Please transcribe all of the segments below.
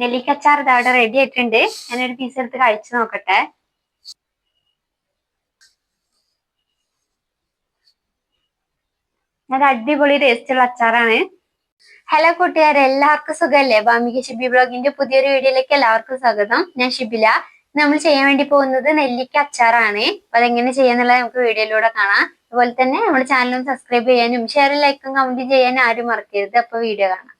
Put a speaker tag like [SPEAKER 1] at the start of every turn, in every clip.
[SPEAKER 1] നെല്ലിക്കച്ചാർ ഇത് അവിടെ റെഡി ആയിട്ടുണ്ട്. ഞാനൊരു പീസ് എടുത്ത് കഴിച്ചു നോക്കട്ടെ. നല്ല അടിപൊളി ടേസ്റ്റുള്ള അച്ചാറാണ്. ഹലോ കൂട്ടുകാരെ എല്ലാവർക്കും സുഖമല്ലേ ബാമിക ഷിബി ബ്ലോഗിന്റെ പുതിയൊരു വീഡിയോയിലേക്ക് എല്ലാവർക്കും സ്വാഗതം. ഞാൻ ഷിബില. നമ്മൾ ചെയ്യാൻ വേണ്ടി പോകുന്നത് നെല്ലിക്ക അച്ചാറാണ്. അപ്പൊ അതെങ്ങനെ ചെയ്യാന്നുള്ളത് നമുക്ക് വീഡിയോയിലൂടെ കാണാം. അതുപോലെ തന്നെ നമ്മുടെ ചാനലും സബ്സ്ക്രൈബ് ചെയ്യാനും ഷെയർ ലൈക്കും കമന്റും ചെയ്യാനും ആരും മറക്കരുത്. അപ്പൊ വീഡിയോ കാണാം.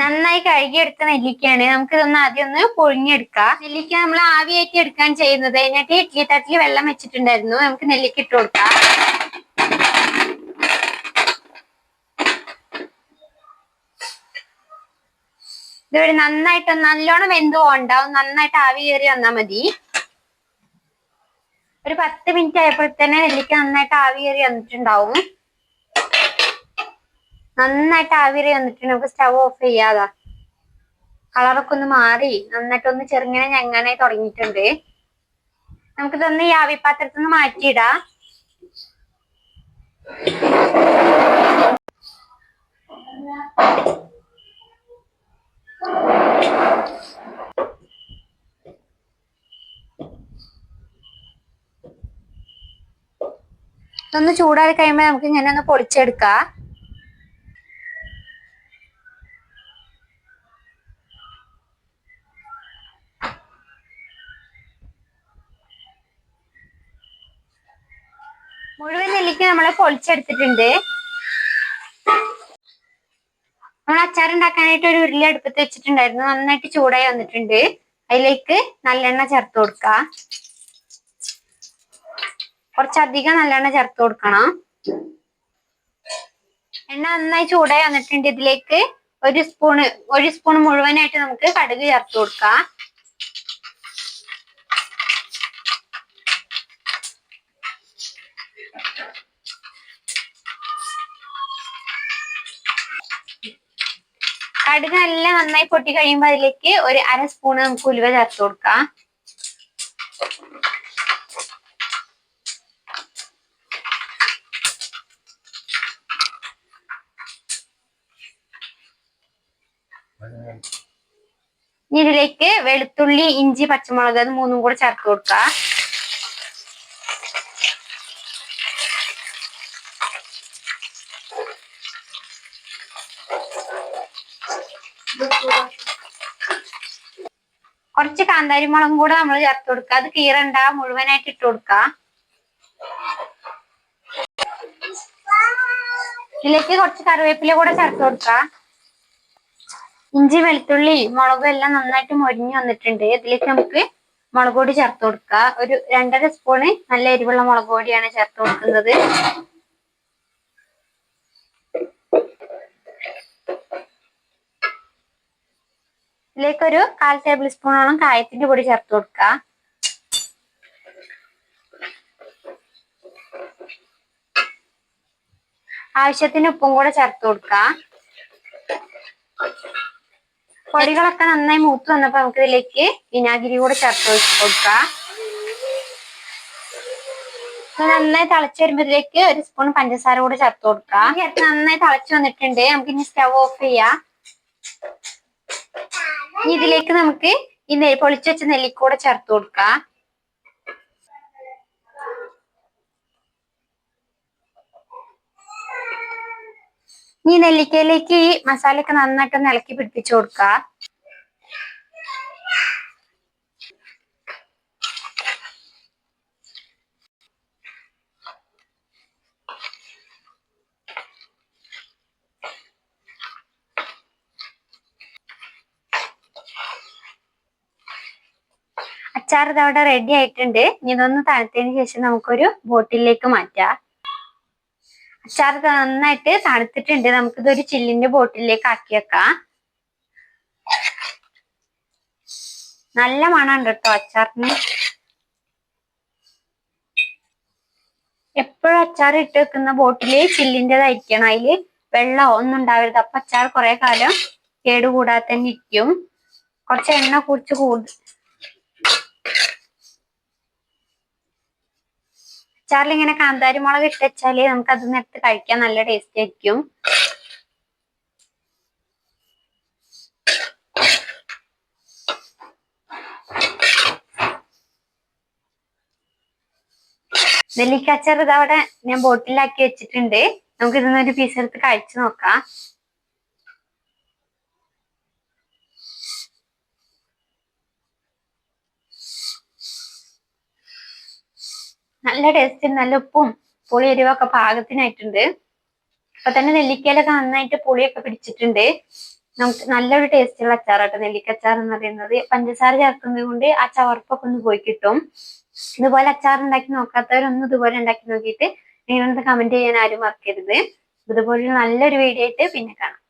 [SPEAKER 1] നന്നായി കഴുകിയെടുത്ത നെല്ലിക്കയാണ്. നമുക്ക് ഇതൊന്ന് ആദ്യം ഒന്ന് പൊഴിഞ്ഞെടുക്കാം നെല്ലിക്ക നമ്മൾ ആവിയായിട്ട് എടുക്കാൻ ചെയ്യുന്നത്. അതിനായിട്ട് ഇഡ്ലി തട്ടിൽ വെള്ളം വെച്ചിട്ടുണ്ടായിരുന്നു. നമുക്ക് നെല്ലിക്ക ഇട്ട് കൊടുക്കാം. ഇതുവരെ നന്നായിട്ട് നല്ലോണം വെന്ത് പോകണ്ടാവും നന്നായിട്ട് ആവി കയറി വന്നാൽ മതി. ഒരു പത്ത് മിനിറ്റ് ആയപ്പോൾ തന്നെ നെല്ലിക്ക നന്നായിട്ട് ആവി കയറി വന്നിട്ടുണ്ടാവും. നന്നായിട്ട് ആവിറി വന്നിട്ട് നമുക്ക് സ്റ്റവ് ഓഫ് ചെയ്യാതാ. കളറൊക്കെ ഒന്ന് മാറി. നന്നായിട്ടൊന്ന് ചെറുങ്ങനെ ഞങ്ങനെ തുടങ്ങിയിട്ടുണ്ട്. നമുക്കിതൊന്ന് ഈ ആവിപ്പാത്രത്തിൽ നിന്ന് മാറ്റിയിടാ. ഇതൊന്ന് ചൂടാറി കഴിയുമ്പോൾ നമുക്ക് ഇങ്ങനെ ഒന്ന് പൊളിച്ചെടുക്കാം മുഴുവൻ നെല്ലിക്ക നമ്മൾ പൊളിച്ചെടുത്തിട്ടുണ്ട്. നമ്മൾ അച്ചാർ ഉണ്ടാക്കാനായിട്ട് ഒരു ഉരുളി അടുപ്പത്ത് വെച്ചിട്ടുണ്ടായിരുന്നു. നന്നായിട്ട് ചൂടായി വന്നിട്ടുണ്ട്. അതിലേക്ക് നല്ലെണ്ണ ചേർത്ത് കൊടുക്ക. കുറച്ചധികം നല്ലെണ്ണ ചേർത്ത് കൊടുക്കണം. എണ്ണ നന്നായി ചൂടായി വന്നിട്ടുണ്ട്. ഇതിലേക്ക് ഒരു സ്പൂണ് ഒരു സ്പൂൺ മുഴുവനായിട്ട് നമുക്ക് കടുക് ചേർത്ത് കൊടുക്കാം. കടുക് നല്ല നന്നായി പൊട്ടി കഴിയുമ്പോൾ അതിലേക്ക് ഒരു അര സ്പൂൺ നമുക്ക് ഉലുവ ചേർത്ത് കൊടുക്കാം. ഇതിലേക്ക് വെളുത്തുള്ളി ഇഞ്ചി പച്ചമുളക് അത് മൂന്നും കൂടെ ചേർത്ത് കൊടുക്കാം. കുറച്ച് കാന്താരി മുളകും കൂടെ നമ്മൾ ചേർത്ത് കൊടുക്കുക അത് കീറണ്ട മുഴുവനായിട്ട് ഇട്ട് കൊടുക്കുക ഇതിലേക്ക് കുറച്ച് കറിവേപ്പില കൂടെ ചേർത്ത് കൊടുക്കുക ഇഞ്ചി വെളുത്തുള്ളി മുളകും എല്ലാം നന്നായിട്ട് മൊരിഞ്ഞു വന്നിട്ടുണ്ട്. ഇതിലേക്ക് നമുക്ക് മുളക് പൊടി ചേർത്ത് കൊടുക്കുക ഒരു രണ്ടര സ്പൂണ് നല്ല എരിവുള്ള മുളക് പൊടിയാണ് ചേർത്ത് കൊടുക്കുന്നത്. ഇതിലേക്ക് ഒരു കാൽ ടേബിൾ സ്പൂണോളം കായത്തിന്റെ പൊടി ചേർത്ത് കൊടുക്കുക. ആവശ്യത്തിന് ഉപ്പും കൂടെ ചേർത്ത് കൊടുക്കുക. പൊടികളൊക്കെ നന്നായി മൂത്ത് വന്നപ്പോ നമുക്ക് ഇതിലേക്ക് വിനാഗിരി കൂടെ ചേർത്ത് കൊടുക്കാം നന്നായി തിളച്ച് വരുമ്പോഴത്തേക്ക് ഒരു സ്പൂൺ പഞ്ചസാര കൂടെ ചേർത്ത് കൊടുക്കാം നന്നായി തിളച്ച് വന്നിട്ടുണ്ട്. നമുക്ക് ഇനി സ്റ്റവ് ഓഫ് ചെയ്യാം. ഇനി ഇതിലേക്ക് നമുക്ക് ഈ പൊളിച്ചു വെച്ച നെല്ലിക്കൂടെ ചേർത്ത് കൊടുക്കാം. ഈ നെല്ലിക്കയിലേക്ക് ഈ മസാലയൊക്കെ നന്നായിട്ട് ഇളക്കി പിടിപ്പിച്ചു കൊടുക്കുക അച്ചാർ ഇതവിടെ റെഡി ആയിട്ടുണ്ട്. ഇനി ഇതൊന്ന് തണുത്തതിന് ശേഷം നമുക്കൊരു ബോട്ടിലേക്ക് മാറ്റാം. അച്ചാർ നന്നായിട്ട് തണുത്തിട്ടുണ്ട്. നമുക്കിതൊരു ചില്ലിന്റെ ബോട്ടിലേക്ക് ആക്കി വെക്കാം. നല്ല മണമുണ്ട് കേട്ടോ അച്ചാറിന്. എപ്പോഴും അച്ചാർ ഇട്ട് വെക്കുന്ന ബോട്ടിൽ ചില്ലിന്റെതായിരിക്കണം അതിൽ വെള്ളം ഒന്നും ഉണ്ടാവരുത്. അപ്പൊ അച്ചാർ കുറെ കാലം കേടുകൂടാതെ തന്നെ ഇരിക്കും. കുറച്ച് എണ്ണ കുറിച്ച് കൂടുതൽ അച്ചാറിൽ ഇങ്ങനെ കാന്താരി മുളക് ഇട്ട് നമുക്ക് അത് നേരത്തെ കഴിക്കാൻ നല്ല ടേസ്റ്റ് ആയിരിക്കും. നെല്ലിക്കാച്ചാർ ഇതവിടെ ഞാൻ ബോട്ടിലാക്കി വെച്ചിട്ടുണ്ട്. നമുക്ക് ഇതൊന്നൊരു പീസ് എടുത്ത് കഴിച്ചു നോക്കാം. നല്ല ടേസ്റ്റ് നല്ല ഉപ്പും പുളി എരിവൊക്കെ പാകത്തിനായിട്ടുണ്ട്. അപ്പൊ തന്നെ നെല്ലിക്കയിലൊക്കെ നന്നായിട്ട് പുളിയൊക്കെ പിടിച്ചിട്ടുണ്ട്. നമുക്ക് നല്ലൊരു ടേസ്റ്റുള്ള അച്ചാറാട്ടോ നെല്ലിക്ക അച്ചാർ എന്ന് പറയുന്നത്. പഞ്ചസാര ചേർക്കുന്നത് കൊണ്ട് ആ ചവർപ്പൊക്കെ ഒന്ന് പോയി കിട്ടും. ഇതുപോലെ അച്ചാർ ഉണ്ടാക്കി നോക്കാത്തവരൊന്നും ഇതുപോലെ ഉണ്ടാക്കി നോക്കിയിട്ട് നിങ്ങളൊന്ന് കമന്റ് ചെയ്യാൻ ആരും മറക്കരുത്. ഇതുപോലെ നല്ലൊരു വീഡിയോ ആയിട്ട് പിന്നെ കാണാം.